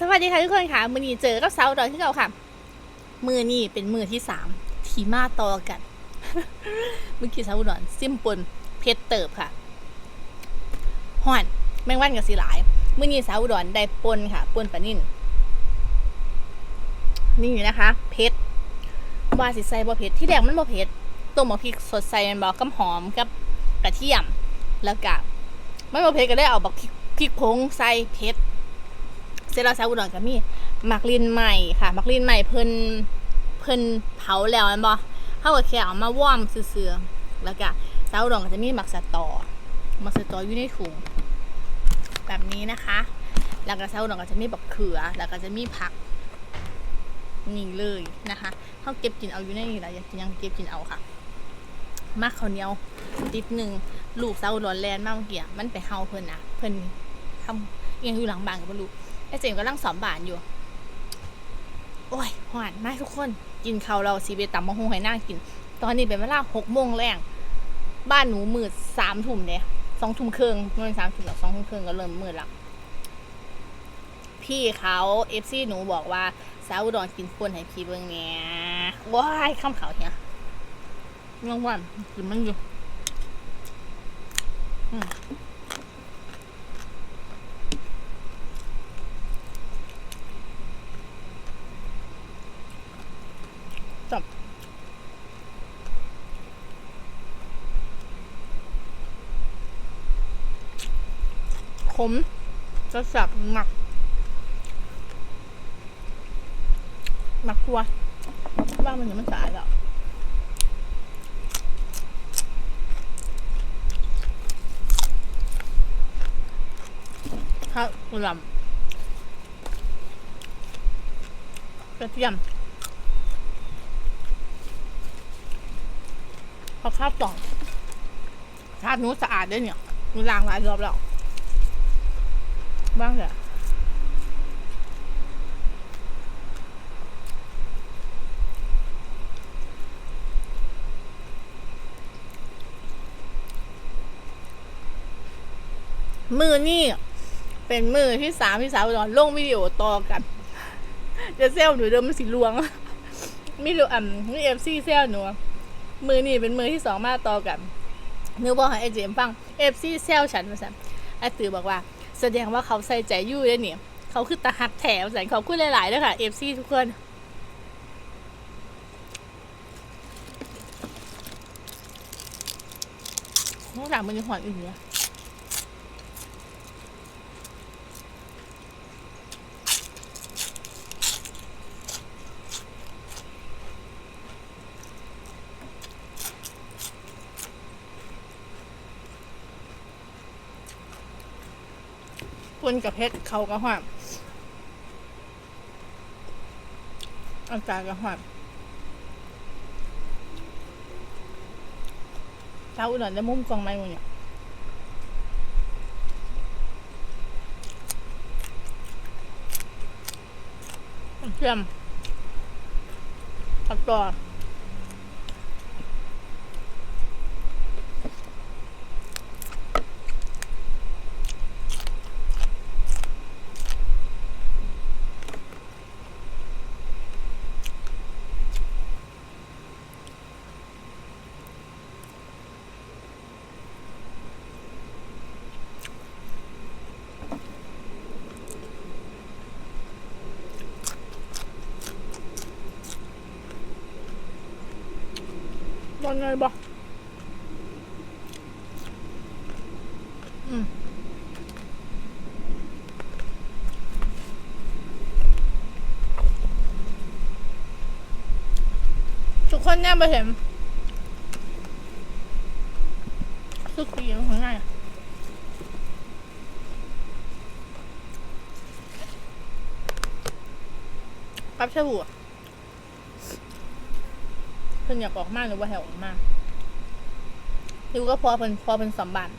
สวัสดีค่ะทุกคนค่ะ มือนี้เจอกับสาวดอยที่เราค่ะ มือนี้เป็นมือที่สามทีมาต่อกัน เมื่อกี้สาวดอนซิมปนเพชรเติบค่ะห่อนแมงวันกับสีหลาย มือนี้สาวดอนได้ปนค่ะ ปนปลานิ่นนี่นะคะ เพชรว่าสิใส่บ่เพชรที่แรกมันบ่เพชรต้มหมกพริกสดใส่มันบอกกับหอมกับกระเทียมแล้วก็มันบ่เพชรก็ได้เอาบักพริกพริกผงใส่เพชร เซราซาอุดรก็มีหมักลินใหม่ค่ะหมักลินใหม่เพิ่นเพิ่นเผาแล้วแม่นบ่เฮาก็แค่เอามาว่อมซื่อๆแล้วก็ซาอุดรก็จะมีหมักสะตอหมักสะตออยู่ในถุงแบบนี้นะคะแล้วก็ซาอุดรก็จะมีบักเขือ แล้วก็จะมีผักนี่เลยนะคะเฮาเก็บกินเอาอยู่ในนี่ล่ะอยากกินยังเก็บกินเอาค่ะมาข้าวเหนียวติดหนึ่งลูกซาอุดรแลนด์มาเมื่อกี้มันไปเฮาเพิ่นนะเพิ่นทำเอียงอยู่หลังบ้านก็บ่รู้ ไอ้เจมส์กำลังสอมบานอยู่ โอ้ยหวานมากทุกคน กินข้าวเราซีเบตำมะฮงให้นั่งกิน ตอนนี้เป็นเวลาหกโมงแรงบ้านหนูมืดสามทุ่มเนี่ยสองทุ่มครึ่งไม่เป็นสามทุ่มหรอกสองทุ่มครึ่งก็เริ่มมืดละพี่เขาเอฟซีหนูบอกว่าสาวอุดรกินป่นให้พี่เบิ่งเนี่ยว้ายข้ามเขาเนี่ยยังว่ากินมันอยู่ อืม ขมจะสับหมัก หมักทัวว่ามันยังไม่สะอาดแล้วข้าวกระหลำกระเทียมพอข้าวกล่องชาตินู้สะอาดด้วยเนี่ยมีล้างหลายรอบแล้ว บ้างแหละมือนี่เป็นมือที่สามที่สามตอนลงวิดีโอต่อกันจะเซลหนูเดิมมันสีลวงไม่รู้อ่ำนี่เอฟซีเซลหนูมือนี่เป็นมือที่สองมาต่อกันนึกบอกให้ไอเจมฟังเอฟซีเซลฉันมาสั่นไอตือบอกว่า แสดงว่าเขาใส่ใจยู่เลยเนี่ยเขาคือตาหักแถวใส่ขอบคุณหลายๆด้วยค่ะเอฟซีทุกคนต้องสั่งมันจะหอนอื่นเนี่ย ปนกับเพชรเขาก็หอมอากาศก็หอมเช้าอุดรได้มุมกองไม้หมดเนี่ยเชื่อมผักต่อ วันไงบ่ทุกคนเนี่ยมาเห็นสุกี้ของไงปั๊บชาบูอะ เพิ่นอยากออกมาหรือว่าแห้ออกมาอยู่ก็พอเพิ่นพอเพิ่นสมบัติ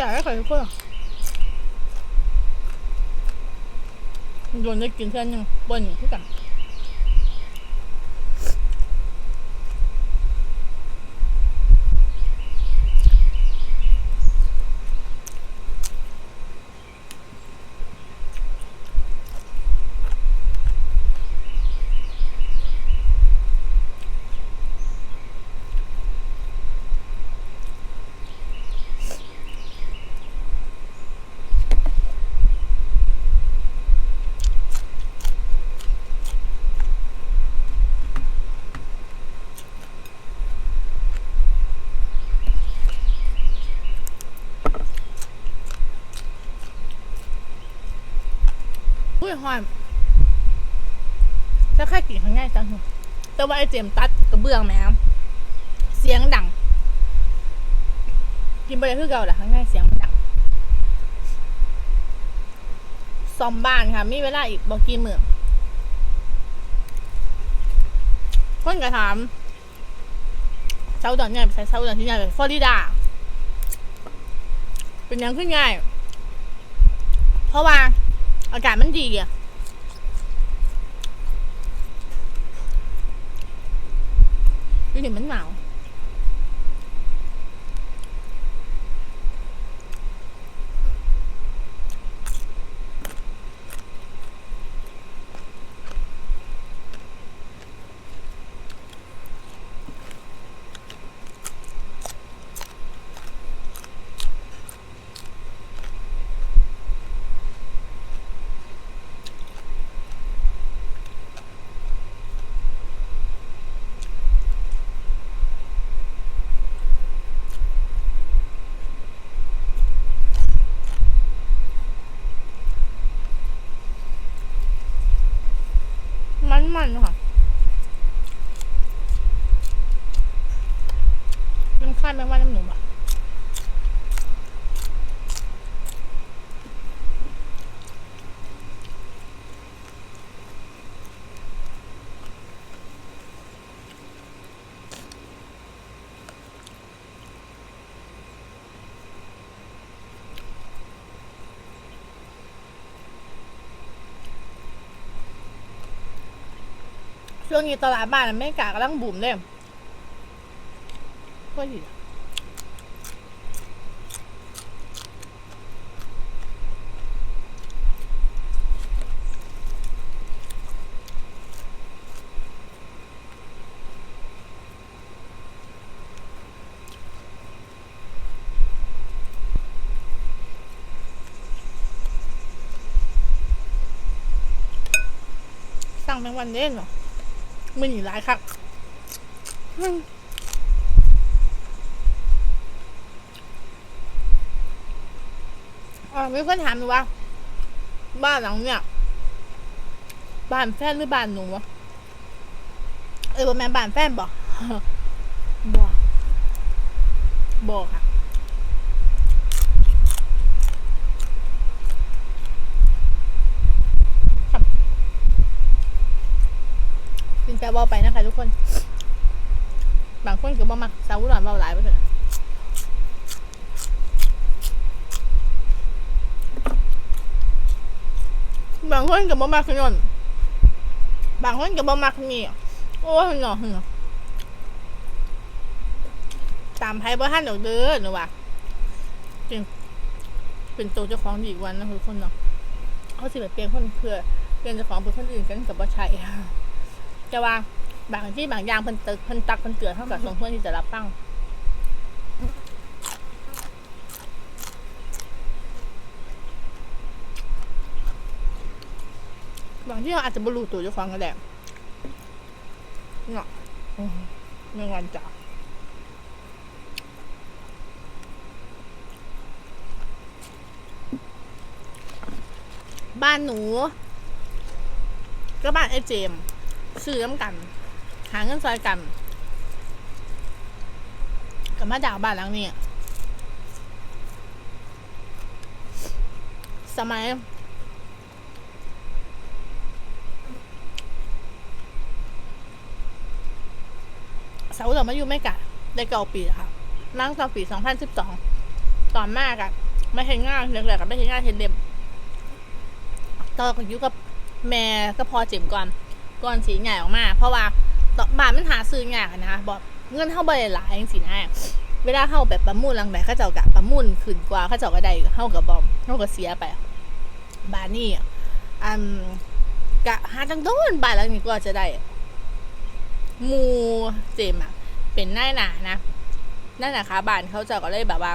เสียให้ใครทุกคนโดนได้กินเพื่อนยังบนอยู่ที่กัน อุ้ยหอยจะแค่กินข้างง่ายจังแต่ว่าไอเจมตัดกระเบื้องแหมเสียงดัง กินไปคือเก่าแหละข้างง่ายเสียงมันดังซอมบ้านค่ะ มีเวลาอีกบอกกี่มือคนกระถามเซาดอนใหญ่ไปใส่เซาดอนที่ใหญ่ไปฟลอริดา เป็นยังขึ้นง่าย เพราะว่า อากาศมันดีอะดูดิมันหนาว มันมันๆค่ะ มันคล้ายแมงวันน้ำหนุ่มอะช่วงนี้ตลาดบ้านอเมริกากำลังบูมเลย ก็ดีสั่งเป็นวันเด่นเหรอมันอยู่หลายครับ อืมอ่ามีคนถามหนูว่า บ้านหลังเนี่ย บ้านแฟนหรือบ้านหนูวะเออบ่แม่นบ้านแฟนบอกบอกบอกค่ะสินแต่บาไปนะคะทุกคน บางคนก็บ่มักสาวหลานเบาหลายไปเลย บางคนก็บ่มักขยนบางคนก็บ่มักนี่โอ้ยเนาะเนาะตามไพ่บ่ทันดอกเด้อหนูว่าจริงเป็นตัวเจ้าของอีกวันนะทุกคนเนาะเขาสิแบบเปลี่ยนคนเพื่อเปลี่ยนเจ้าของเป็นคนอื่นกันกับบ่ใช่จะว่าบางที่บางอย่างเพิ่นตึกเพิ่นตักเพิ่นเตือนเท่ากับสมควรที่จะรับฟัง บางที่เราอาจจะบรูตัวเจ้าของก็ได้เนาะอืมไม่งอนจ้ะบ้านหนูก็บ้านไอ้เจมซื้อน้ำกัน หาเงินซอยกันกับมาดาวบ้านหลังนี้สมัย สาอุดรมาอยู่ไม่กะได้เก่าปีค่ะนั่งตอนปีสองพันสิบสองตอนมากอะไม่เห็นง่านเรื่องแรกๆก็ไม่เห็นง่านเห็นเด็มตอนก็อยู่กับแม่ก็พอเจ็มก่อนก่อนสีใหญ่ออกมา เพราะว่าตอนบ้านมันหาซื้อยากอะนะคะบอกเงินเท่าใบหลายจริงๆนะเวลาเข้าแบบประมูลรังแบบข้าเจ้ากะประมูลขึ้นกว่าข้าเจ้าก็ได้เข้ากับบอมเข้าก็เสียไปบ้านนี่อันกะหาจังโดนบ้านหลังนี้ก็จะได้ มูเจมอะเป็นหน้าหนานะหนั่นนะคะบ้านเขาจะก็เลยแบบว่า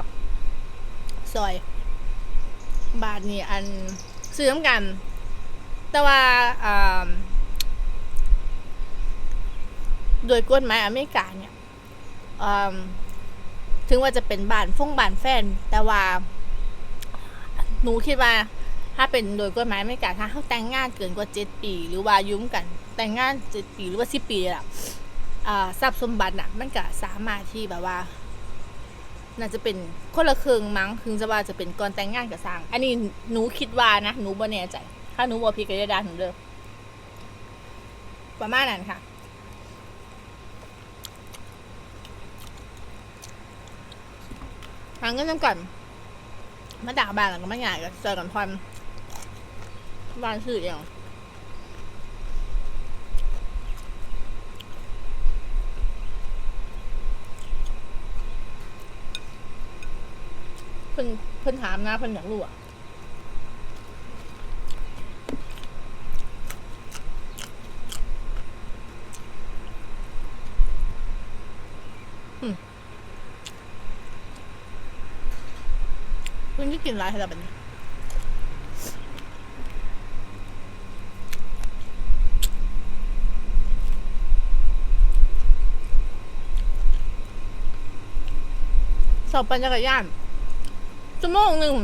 ซอย บานนี่อันซื้อน้ำกัน แต่ว่าโดยกฎหมายอเมริกาเนี่ยถึงว่าจะเป็นบานฟงบานแฟน แต่ว่า หนูคิดว่า ถ้าเป็นโดยกฎหมายอเมริกาถ้าเขาแต่งงานเกินกว่าเจ็ดปี หรือว่ายุ่มกัน แต่งงานเจ็ดปีหรือว่าสิบปีอะอ่าทรัพย์สมบัติน่ะ มันก็สามารถที่แบบว่า น่าจะเป็นคนละครึ่งมั้งถึงจะว่าจะเป็นก่อนแต่งงานกับสร้าง อันนี้หนูคิดว่านะหนูบ่แน่ใจ ถ้าหนูบ่ผิดก็จะด่าหนูเด้อประมาณนั้นค่ะหาเงินจำก่อนมาด่าบ้านแล้วก็ไม่ง่ายก็เจอกันพรบ้านชื่อเอง เพิ่นเพิ่นถามนะเพิ่นอยากรู้อะเพิ่นที่กินอะไรให้เราแบบนี้สอบปัญญากรยาน ชั่วโมงหนึ่ง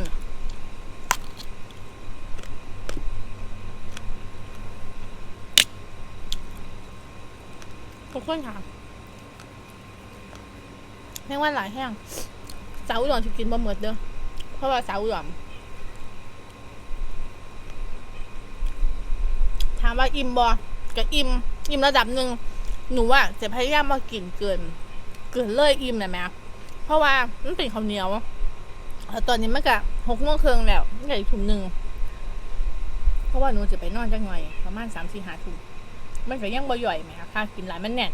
ทุกคนค่ะแห้งว่าหลายแห้งสาวอุดรจะกินบะหมดเด้อเพราะว่าสาวอุดรถามว่าอิ่มบอก็อิ่มอิ่มระดับหนึ่งหนูว่าจะพยายามมากินเกิน เกินเลยอิ่มนะแม่เพราะว่ามันเป็นข้าวเหนียว ตอนนี้มันก็หกโมงครึ่งแล้วมันก็อีกทุ่มหนึ่งเพราะว่าหนูจะไปนอนจังหน่อยประมาณสามสี่หาทุ่มมันก็ยังบ่ย่อยไหมคะถ้ากินหลายมันแน่น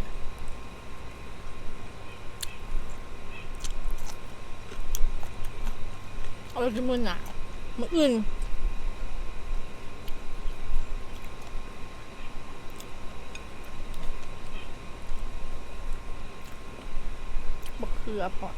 เอาไปกินมือหนามืออื่นบักเขือพอ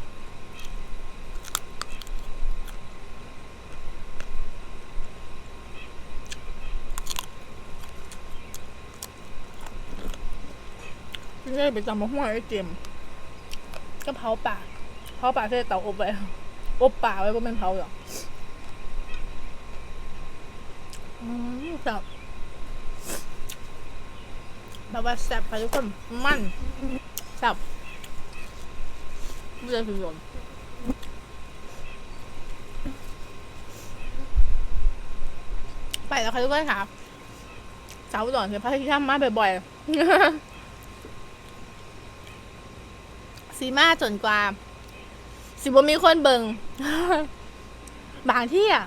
ที่นี่ไปจำมะม่วงไอ้เจมก็เผาป่าเผาป่าเสเตาอบไว้อบป่าไว้ก็เป็นเผาหรอกอืมแซ่บแบบว่าแซ่บค่ะทุกคนมันแซ่บไม่ได้คือโยนไปแล้วค่ะทุกคนค่ะสาวอุดอนคือพระที่ทำมาบ่อยๆ สีมาจนกว่า สิบ่มีคนเบิงบางที่อะ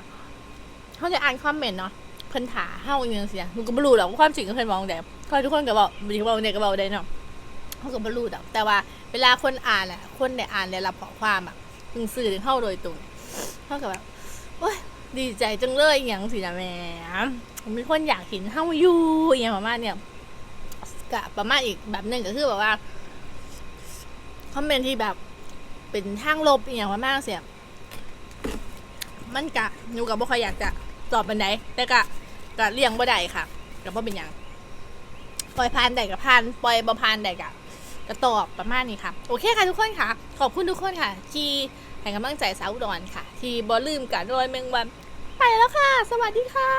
เขาจะอ่านคอมเมนต์เนาะเพิ่นถาเฮาอีหยังเสียหนูก็บ่รู้หรอกว่าความจริงเพิ่นมองแต่ก็ทุกคนก็บอกบ่ได้บอกเนี่ยก็บอกได้เนาะเขาก็บ่รู้ดอกแต่ว่าเวลาคนอ่านอะ คนได้อ่านได้รับข้อความอะถึงสื่อถึงเฮาโดยตรงเขาก็แบบโอ๊ยดีใจจังเลยอหยังสินะแม่มีคนอยากเห็นเฮาอยู่อหยังประมาณเนี่ยกะประมาณอีกแบบหนึงก็คือแบบว่า คอมเมนต์ที่แบบเป็นทางลบอย่างว่ามากเสียมันกะหนูกับบ่ค่อยอยากจะตอบบันไดแต่กะกะเลี่ยงบ่ได้ค่ะกับบ่เป็นอย่างปล่อยผ่านได้กับผ่านปล่อยบ่ผ่านได้กะก็ตอบประมาณนี้ค่ะ โอเคค่ะทุกคนค่ะ ขอบคุณทุกคนค่ะ ที่ให้กำลังใจสาวอุดรค่ะ ที่บ่ลืมกันโดยเมืองวันไปแล้วค่ะ สวัสดีค่ะ